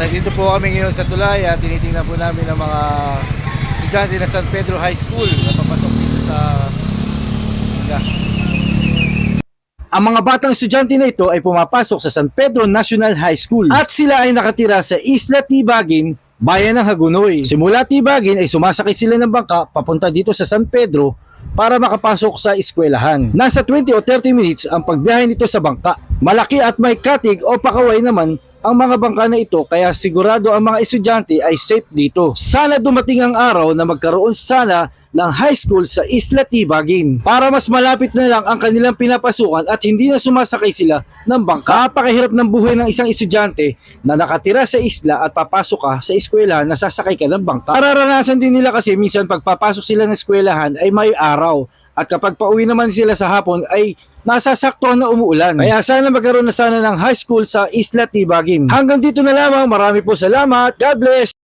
nandito po kami ngayon sa Tulay at tinitingnan po namin ang mga estudyante ng San Pedro High School na papasok dito sa. Ang mga batang estudyante na ito ay pumapasok sa San Pedro National High School at sila ay nakatira sa Isla Tibagin, bayan ng Hagunoy. Simula Tibagin ay sumasakay sila ng bangka papunta dito sa San Pedro para makapasok sa eskwelahan. Nasa 20 o 30 minutes ang pagbiyahe nito sa bangka. Malaki at may katig o pakaway naman ang mga bangka na ito kaya sigurado ang mga estudyante ay safe dito. Sana dumating ang araw na magkaroon sana ng high school sa Isla Tibagin para mas malapit na lang ang kanilang pinapasukan at hindi na sumasakay sila ng bangka. Napakahirap ng buhay ng isang estudyante na nakatira sa isla at papasok ka sa eskwelahan na sasakay ka ng bangka. Nararanasan din nila kasi minsan pagpapasok sila ng eskwelahan ay may araw at kapag pauwi naman sila sa hapon ay nasasakto na umuulan. Kaya sana magkaroon na sana ng high school sa Isla Tibagin. Hanggang dito na lamang. Marami po salamat. God bless.